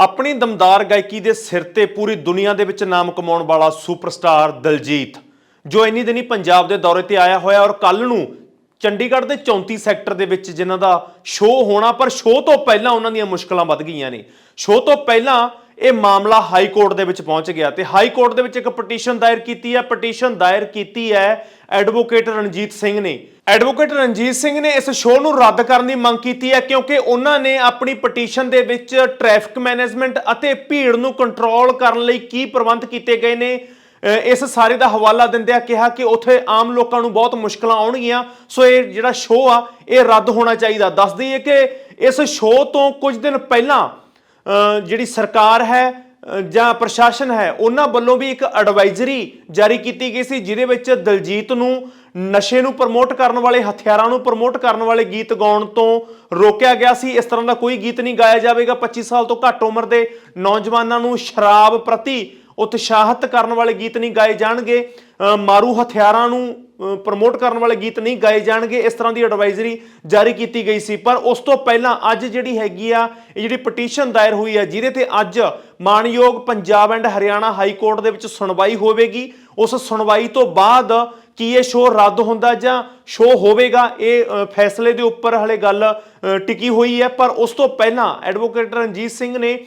ਆਪਣੀ ਦਮਦਾਰ ਗਾਇਕੀ ਦੇ ਸਿਰ ਤੇ ਪੂਰੀ ਦੁਨੀਆ ਦੇ ਵਿੱਚ ਨਾਮ ਕਮਾਉਣ ਵਾਲਾ ਸੁਪਰਸਟਾਰ ਦਲਜੀਤ, ਜੋ ਇੰਨੀ ਦਿਨੀ ਪੰਜਾਬ ਦੇ ਦੌਰੇ ਤੇ ਆਇਆ ਹੋਇਆ ਔਰ ਕੱਲ ਨੂੰ ਚੰਡੀਗੜ੍ਹ ਦੇ 34 ਸੈਕਟਰ ਦੇ ਵਿੱਚ ਜਿਨ੍ਹਾਂ ਦਾ ਸ਼ੋਅ ਹੋਣਾ, ਪਰ ਸ਼ੋਅ ਤੋਂ ਪਹਿਲਾਂ ਉਹਨਾਂ ਦੀਆਂ ਮੁਸ਼ਕਲਾਂ ਵੱਧ ਗਈਆਂ ਨੇ। ਸ਼ੋਅ ਤੋਂ ਪਹਿਲਾਂ ਇਹ ਮਾਮਲਾ ਹਾਈ ਕੋਰਟ ਦੇ ਵਿੱਚ ਪਹੁੰਚ ਗਿਆ ਤੇ ਹਾਈ ਕੋਰਟ ਦੇ ਵਿੱਚ ਇੱਕ ਪਟੀਸ਼ਨ ਦਾਇਰ ਕੀਤੀ ਹੈ, ਪਟੀਸ਼ਨ ਦਾਇਰ ਕੀਤੀ ਹੈ ਐਡਵੋਕੇਟ ਰਣਜੀਤ ਸਿੰਘ ਨੇ। ਐਡਵੋਕੇਟ ਰਣਜੀਤ ਸਿੰਘ ਨੇ ਇਸ ਸ਼ੋਅ ਨੂੰ ਰੱਦ ਕਰਨ ਦੀ ਮੰਗ ਕੀਤੀ ਹੈ ਕਿਉਂਕਿ ਉਹਨਾਂ ਨੇ ਆਪਣੀ ਪਟੀਸ਼ਨ ਦੇ ਵਿੱਚ ਟ੍ਰੈਫਿਕ ਮੈਨੇਜਮੈਂਟ ਅਤੇ ਭੀੜ ਨੂੰ ਕੰਟਰੋਲ ਕਰਨ ਲਈ ਕੀ ਪ੍ਰਬੰਧ ਕੀਤੇ ਗਏ ਨੇ। ਇਸ ਸਾਰੇ ਦਾ ਹਵਾਲਾ ਦਿੰਦਿਆਂ ਕਿਹਾ ਕਿ ਉੱਥੇ ਆਮ ਲੋਕਾਂ ਨੂੰ ਬਹੁਤ ਮੁਸ਼ਕਲਾਂ ਆਉਣਗੀਆਂ। ਸੋ ਇਹ ਜਿਹੜਾ ਸ਼ੋਅ ਆ, ਇਹ ਰੱਦ ਹੋਣਾ ਚਾਹੀਦਾ। ਦੱਸ ਦਈਏ ਕਿ ਇਸ ਸ਼ੋਅ ਤੋਂ ਕੁਝ ਦਿਨ ਪਹਿਲਾਂ ਜਿਹੜੀ ਸਰਕਾਰ ਹੈ ਜਾਂ ਪ੍ਰਸ਼ਾਸਨ ਹੈ, ਉਹਨਾਂ ਵੱਲੋਂ ਵੀ ਇੱਕ ਐਡਵਾਈਜ਼ਰੀ ਜਾਰੀ ਕੀਤੀ ਗਈ ਸੀ, ਜਿਹਦੇ ਵਿੱਚ ਦਲਜੀਤ ਨੂੰ ਨਸ਼ੇ ਨੂੰ ਪ੍ਰਮੋਟ ਕਰਨ ਵਾਲੇ, ਹਥਿਆਰਾਂ ਨੂੰ ਪ੍ਰਮੋਟ ਕਰਨ ਵਾਲੇ ਗੀਤ ਗਾਉਣ ਤੋਂ ਰੋਕਿਆ ਗਿਆ ਸੀ। ਇਸ ਤਰ੍ਹਾਂ ਦਾ ਕੋਈ ਗੀਤ ਨਹੀਂ ਗਾਇਆ ਜਾਵੇਗਾ। 25 ਸਾਲ ਤੋਂ ਘੱਟ ਉਮਰ ਦੇ ਨੌਜਵਾਨਾਂ ਨੂੰ ਸ਼ਰਾਬ ਪ੍ਰਤੀ ਉਤਸ਼ਾਹਿਤ ਕਰਨ ਵਾਲੇ ਗੀਤ ਨਹੀਂ ਗਾਏ ਜਾਣਗੇ। ਮਾਰੂ ਹਥਿਆਰਾਂ ਨੂੰ ਪ੍ਰਮੋਟ ਕਰਨ ਵਾਲੇ ਗੀਤ ਨਹੀਂ ਗਾਏ ਜਾਣਗੇ। ਇਸ ਤਰ੍ਹਾਂ ਦੀ ਐਡਵਾਈਜ਼ਰੀ ਜਾਰੀ ਕੀਤੀ ਗਈ ਸੀ। ਪਰ ਉਸ ਤੋਂ ਪਹਿਲਾਂ ਅੱਜ ਜਿਹੜੀ ਹੈਗੀ ਆ, ਇਹ ਜਿਹੜੀ ਪਟੀਸ਼ਨ ਦਾਇਰ ਹੋਈ ਆ, ਜਿਹਦੇ ਤੇ ਅੱਜ ਮਾਨਯੋਗ Punjab and Haryana high court ਦੇ ਵਿੱਚ ਸੁਣਵਾਈ ਹੋਵੇਗੀ। ਉਸ ਸੁਣਵਾਈ ਤੋਂ ਬਾਅਦ ਕੀ ਇਹ ਸ਼ੋਅ ਰੱਦ ਹੁੰਦਾ ਜਾਂ ਸ਼ੋਅ ਹੋਵੇਗਾ, ਇਹ ਫੈਸਲੇ ਦੇ ਉੱਪਰ ਹਲੇ ਗੱਲ ਟਿਕੀ ਹੋਈ ਹੈ। ਪਰ ਉਸ ਤੋਂ ਪਹਿਲਾਂ ਐਡਵੋਕੇਟ ਰਣਜੀਤ ਸਿੰਘ ਨੇ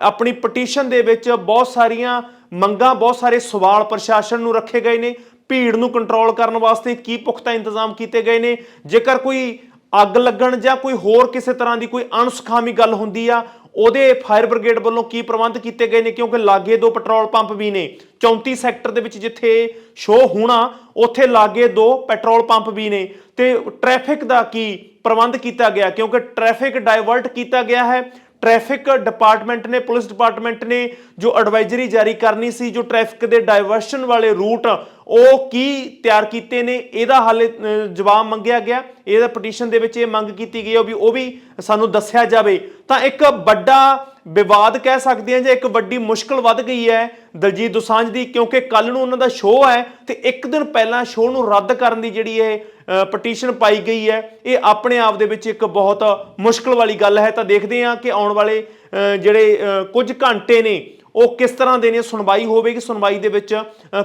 ਆਪਣੀ ਪਟੀਸ਼ਨ ਦੇ ਵਿੱਚ ਬਹੁਤ ਸਾਰੀਆਂ ਮੰਗਾਂ, ਬਹੁਤ ਸਾਰੇ ਸਵਾਲ ਪ੍ਰਸ਼ਾਸਨ ਨੂੰ ਰੱਖੇ ਗਏ ਨੇ, ਭੀੜ ਨੂੰ ਕੰਟਰੋਲ ਕਰਨ ਵਾਸਤੇ ਕੀ ਪੁਖਤਾ ਇੰਤਜ਼ਾਮ ਕੀਤੇ ਗਏ ਨੇ, ਜੇਕਰ ਕੋਈ ਅੱਗ ਲੱਗਣ ਜਾਂ ਕੋਈ ਹੋਰ ਕਿਸੇ ਤਰ੍ਹਾਂ ਦੀ ਕੋਈ ਅਣਸੁਖਾਮੀ ਗੱਲ ਹੁੰਦੀ ਆ, ਉਹਦੇ ਫਾਇਰ ਬ੍ਰਿਗੇਡ ਵੱਲੋਂ ਕੀ ਪ੍ਰਬੰਧ ਕੀਤੇ ਗਏ ਨੇ? ਕਿਉਂਕਿ ਲਾਗੇ ਦੋ ਪੈਟਰੋਲ ਪੰਪ ਵੀ ਨੇ 34 ਸੈਕਟਰ ਦੇ ਵਿੱਚ ਜਿੱਥੇ ਸ਼ੋਅ ਹੋਣਾ, ਉੱਥੇ ਲਾਗੇ ਦੋ ਪੈਟਰੋਲ ਪੰਪ ਵੀ ਨੇ। ਤੇ ਟ੍ਰੈਫਿਕ ਦਾ ਕੀ ਪ੍ਰਬੰਧ ਕੀਤਾ ਗਿਆ? ਕਿਉਂਕਿ ਟ੍ਰੈਫਿਕ ਡਾਇਵਰਟ ਕੀਤਾ ਗਿਆ ਹੈ ਟ੍ਰੈਫਿਕ ਡਿਪਾਰਟਮੈਂਟ ਨੇ, ਪੁਲਿਸ ਡਿਪਾਰਟਮੈਂਟ ਨੇ ਜੋ ਐਡਵਾਈਜ਼ਰੀ ਜਾਰੀ ਕਰਨੀ ਸੀ, ਜੋ ਟ੍ਰੈਫਿਕ ਦੇ ਡਾਇਵਰਸ਼ਨ ਵਾਲੇ ਰੂਟ ਉਹ ਕੀ ਤਿਆਰ ਕੀਤੇ ਨੇ, ਇਹਦਾ ਹਾਲੇ ਜਵਾਬ ਮੰਗਿਆ ਗਿਆ। ਇਹਦਾ ਪਟੀਸ਼ਨ ਦੇ ਵਿੱਚ ਇਹ ਮੰਗ ਕੀਤੀ ਗਈ ਹੈ ਵੀ ਉਹ ਵੀ ਸਾਨੂੰ ਦੱਸਿਆ ਜਾਵੇ। ਤਾਂ ਇੱਕ ਵੱਡਾ ਵਿਵਾਦ ਕਹਿ ਸਕਦੇ ਹਾਂ ਜਾਂ ਇੱਕ ਵੱਡੀ ਮੁਸ਼ਕਲ ਵੱਧ ਗਈ ਹੈ ਦਲਜੀਤ ਦੋਸਾਂਝ ਦੀ, ਕਿਉਂਕਿ ਕੱਲ ਨੂੰ ਉਹਨਾਂ ਦਾ ਸ਼ੋਅ ਹੈ ਤੇ ਇੱਕ ਦਿਨ ਪਹਿਲਾਂ ਸ਼ੋਅ ਨੂੰ ਰੱਦ ਕਰਨ ਦੀ ਜਿਹੜੀ ਇਹ ਪਟੀਸ਼ਨ ਪਾਈ ਗਈ ਹੈ, ਇਹ ਆਪਣੇ ਆਪ ਦੇ ਵਿੱਚ ਇੱਕ ਬਹੁਤ ਮੁਸ਼ਕਲ ਵਾਲੀ ਗੱਲ ਹੈ। ਤਾਂ ਦੇਖਦੇ ਹਾਂ ਕਿ ਆਉਣ ਵਾਲੇ ਜਿਹੜੇ ਕੁਝ ਘੰਟੇ ਨੇ ਉਹ ਕਿਸ ਤਰ੍ਹਾਂ ਦੇ ਨੇ, ਸੁਣਵਾਈ ਹੋਵੇਗੀ, ਸੁਣਵਾਈ ਦੇ ਵਿੱਚ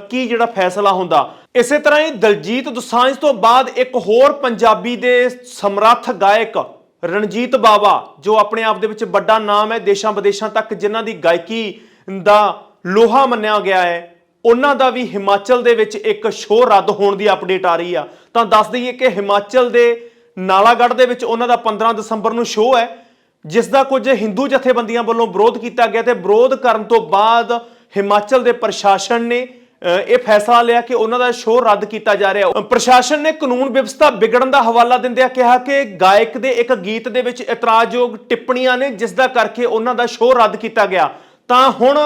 ਕੀ ਜਿਹੜਾ ਫੈਸਲਾ ਹੁੰਦਾ। ਇਸੇ ਤਰ੍ਹਾਂ ਹੀ ਦਲਜੀਤ ਦੁਸਾਂਝ ਤੋਂ ਬਾਅਦ ਇੱਕ ਹੋਰ ਪੰਜਾਬੀ ਦੇ ਸਮਰੱਥ ਗਾਇਕ, ਰਣਜੀਤ ਬਾਵਾ, ਜੋ ਆਪਣੇ ਆਪ ਦੇ ਵਿੱਚ ਵੱਡਾ ਨਾਮ ਹੈ, ਦੇਸ਼ਾਂ ਵਿਦੇਸ਼ਾਂ ਤੱਕ ਜਿਨ੍ਹਾਂ ਦੀ ਗਾਇਕੀ ਦਾ ਲੋਹਾ ਮੰਨਿਆ ਗਿਆ ਹੈ, ਉਹਨਾਂ ਦਾ ਵੀ ਹਿਮਾਚਲ ਦੇ ਵਿੱਚ ਇੱਕ ਸ਼ੋਅ ਰੱਦ ਹੋਣ ਦੀ ਅਪਡੇਟ ਆ ਰਹੀ ਆ। ਤਾਂ ਦੱਸ ਦਈਏ ਕਿ ਹਿਮਾਚਲ ਦੇ ਨਾਲਾਗੜ੍ਹ ਦੇ ਵਿੱਚ ਉਹਨਾਂ ਦਾ 15 ਦਸੰਬਰ ਨੂੰ ਸ਼ੋਅ ਹੈ ਜਿਸ ਦਾ ਕੁਝ ਹਿੰਦੂ ਜਥੇਬੰਦੀਆਂ ਵੱਲੋਂ ਵਿਰੋਧ ਕੀਤਾ ਗਿਆ ਤੇ ਵਿਰੋਧ ਕਰਨ ਤੋਂ ਬਾਅਦ ਹਿਮਾਚਲ ਦੇ ਪ੍ਰਸ਼ਾਸਨ ਨੇ ਇਹ ਫੈਸਲਾ ਲਿਆ ਕਿ ਉਹਨਾਂ ਦਾ ਸ਼ੋਅ ਰੱਦ ਕੀਤਾ ਜਾ ਰਿਹਾ। ਪ੍ਰਸ਼ਾਸਨ ਨੇ ਕਾਨੂੰਨ ਵਿਵਸਥਾ ਵਿਗੜਨ ਦਾ ਹਵਾਲਾ ਦਿੰਦਿਆਂ ਕਿਹਾ ਕਿ ਗਾਇਕ ਦੇ ਇੱਕ ਗੀਤ ਦੇ ਵਿੱਚ ਇਤਰਾਜ਼ਯੋਗ ਟਿੱਪਣੀਆਂ ਨੇ ਜਿਸ ਦਾ ਕਰਕੇ ਉਹਨਾਂ ਦਾ ਸ਼ੋਅ ਰੱਦ ਕੀਤਾ ਗਿਆ। ਤਾਂ ਹੁਣ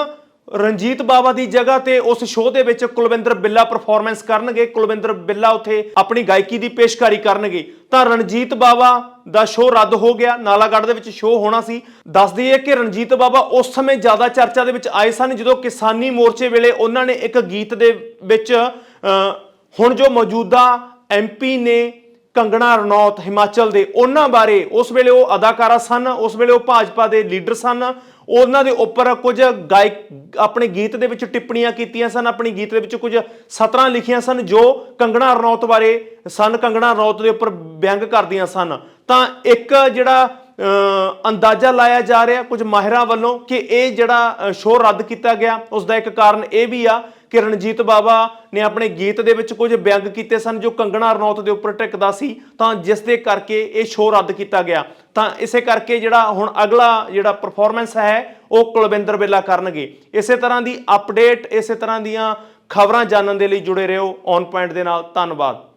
ਰਣਜੀਤ ਬਾਵਾ ਦੀ ਜਗ੍ਹਾ ਤੇ ਉਸ ਸ਼ੋਅ ਦੇ ਵਿੱਚ ਕੁਲਵਿੰਦਰ ਬਿੱਲਾ ਪਰਫਾਰਮੈਂਸ ਕਰਨਗੇ। ਕੁਲਵਿੰਦਰ ਬਿੱਲਾ ਉੱਥੇ ਆਪਣੀ ਗਾਇਕੀ ਦੀ ਪੇਸ਼ਕਾਰੀ ਕਰਨਗੇ। ਤਾਂ ਰਣਜੀਤ ਬਾਵਾ ਦਾ ਸ਼ੋਅ ਰੱਦ ਹੋ ਗਿਆ। ਨਾਲਾਗੜ੍ਹ ਦੇ ਵਿੱਚ ਸ਼ੋਅ ਹੋਣਾ ਸੀ। ਦੱਸ ਦਈਏ ਕਿ ਰਣਜੀਤ ਬਾਵਾ ਉਸ ਸਮੇਂ ਜ਼ਿਆਦਾ ਚਰਚਾ ਦੇ ਵਿੱਚ ਆਏ ਸਨ, ਜਦੋਂ ਕਿਸਾਨੀ ਮੋਰਚੇ ਵੇਲੇ ਉਹਨਾਂ ਨੇ ਇੱਕ ਗੀਤ ਦੇ ਵਿੱਚ ਹੁਣ ਜੋ ਮੌਜੂਦਾ ਐਮਪੀ ਨੇ ਕੰਗਣਾ ਰਣੌਤ, ਹਿਮਾਚਲ ਦੇ, ਉਹਨਾਂ ਬਾਰੇ ਉਸ ਵੇਲੇ ਉਹ ਅਦਾਕਾਰਾ ਸਨ। ਉਸ ਵੇਲੇ ਉਹ ਭਾਜਪਾ ਦੇ ਲੀਡਰ ਸਨ। ਉਹਨਾਂ ਦੇ ਉੱਪਰ ਕੁਝ ਗਾਇਕ ਆਪਣੇ ਗੀਤ ਦੇ ਵਿੱਚ ਟਿੱਪਣੀਆਂ ਕੀਤੀਆਂ ਸਨ ਆਪਣੇ ਗੀਤ ਦੇ ਵਿੱਚ ਕੁਝ ਸਤਰਾਂ ਲਿਖੀਆਂ ਸਨ ਜੋ ਕੰਗਣਾ ਰਣੌਤ ਬਾਰੇ ਸਨ ਕੰਗਣਾ ਰਣੌਤ ਦੇ ਉੱਪਰ ਵਿਅੰਗ ਕਰਦੀਆਂ ਸਨ। ਤਾਂ ਇੱਕ ਜਿਹੜਾ ਅ, ਅੰਦਾਜ਼ਾ ਲਾਇਆ ਜਾ ਰਿਹਾ ਕੁਝ ਮਾਹਿਰਾਂ ਵੱਲੋਂ ਕਿ ਇਹ ਜਿਹੜਾ ਸ਼ੋਅ ਰੱਦ ਕੀਤਾ ਗਿਆ ਉਸ ਦਾ ਇੱਕ ਕਾਰਨ ਇਹ ਵੀ ਆ ਕਿ ਰਣਜੀਤ ਬਾਵਾ ਨੇ ਆਪਣੇ ਗੀਤ ਦੇ ਵਿੱਚ ਕੁਝ ਵਿਅੰਗ ਕੀਤੇ ਸਨ ਜੋ ਕੰਗਣਾ ਰਣੌਤ ਦੇ ਉੱਪਰ ਟਿਕਦਾ ਸੀ, ਤਾਂ ਜਿਸ ਦੇ ਕਰਕੇ ਇਹ ਸ਼ੋਅ ਰੱਦ ਕੀਤਾ ਗਿਆ। ਤਾਂ ਇਸੇ ਕਰਕੇ ਜਿਹੜਾ ਹੁਣ ਅਗਲਾ ਜਿਹੜਾ ਪਰਫਾਰਮੈਂਸ ਹੈ, ਉਹ ਕੁਲਵਿੰਦਰ ਬਿੱਲਾ ਕਰਨਗੇ। ਇਸੇ ਤਰ੍ਹਾਂ ਦੀ ਅਪਡੇਟ ਇਸੇ ਤਰ੍ਹਾਂ ਦੀਆਂ ਖਬਰਾਂ ਜਾਣਨ ਦੇ ਲਈ ਜੁੜੇ ਰਹੋ ਔਨ ਪੁਆਇੰਟ ਦੇ ਨਾਲ। ਧੰਨਵਾਦ।